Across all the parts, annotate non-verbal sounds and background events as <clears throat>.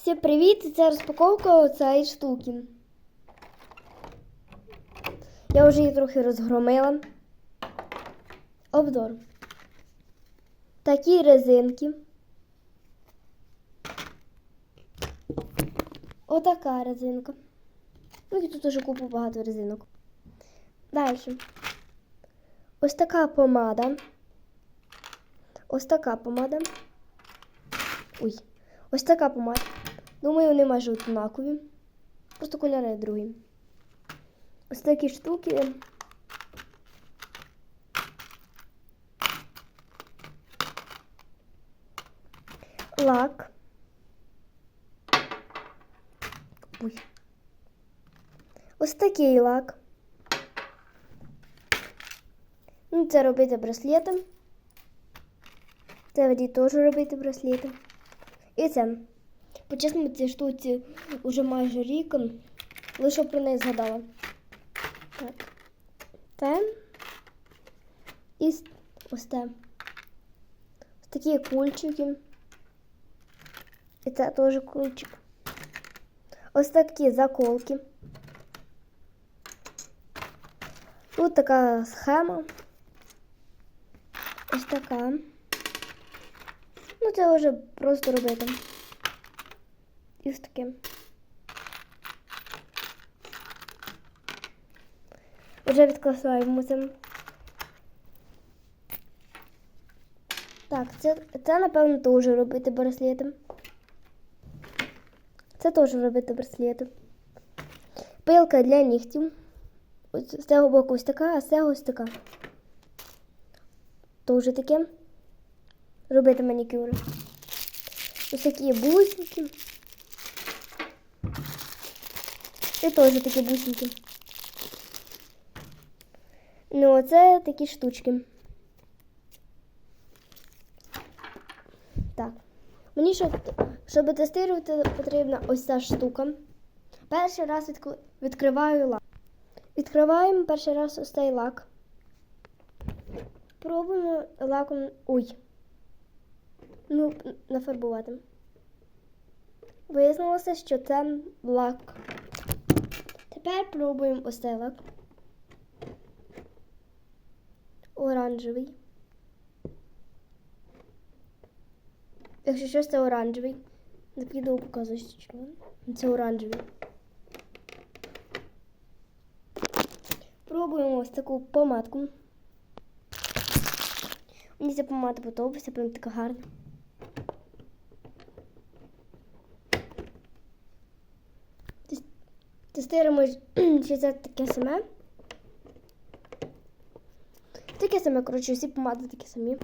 Всім привіт! Це розпаковка цієї штуки. Я вже її трохи розгромила. Обзор. Такі резинки. Отака резинка. Ну і тут уже купу багато резинок. Далі. Ось така помада. Ось така помада. Ой. Ось така помада. Думаю, вони майже однакові. Просто кольори другі. Ось такі штуки. Лак. Ой. Ось такий лак. Ну, це робити браслетом. Це воді теж робити браслетом. І це. По-чесному, ці штуці вже майже рік. Лише про неї згадала. Так. Те. І ось те. Ось такі кульчики. І це теж кульчик. Ось такі заколки. Тут така схема. Ось така. Ну, це вже просто робити. І ось таке. Вже відкласуємо це. Так, це, це напевно теж робити браслетом. Це теж робити браслетом. Пилка для нігтів. Ось з цього боку ось така, а з цього ось така. Теж таке. Робити манікюри. Ось такі бусинки. І теж такі бусинки. Ну, оце такі штучки. Так. Мені, щоб, щоб тестувати, потрібна ось ця штука. Перший раз відк- відкриваю лак. Відкриваємо перший раз ось цей лак. Пробуємо лаком. Ой. Ну, нафарбувати. Вияснилося, що це лак. Тепер пробуємо ось. Оранжевий. Якщо щось це оранжевий. На відео показую, що. Це оранжевий. Пробуємо ось таку помадку. Мені ця помада подобається, прям така гарна. Тестуємо, <clears throat> чи це таке саме. Таке саме, коротше, всі помади такі самі.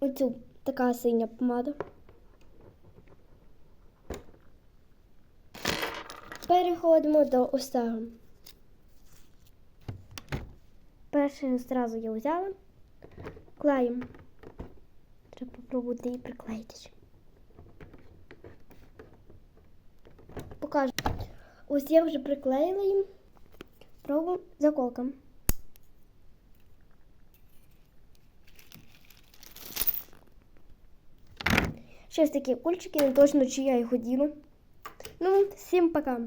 Оцю така синя помада. Переходимо до цього. Перше зразу я взяла. Клеїмо. Треба попробувати її приклеїти. Покажу. Ось я вже приклеїла їм. Пробуємо заколком. Ще ось такі кульчики, не точно чи я їх хотіла. Ну, всім пока.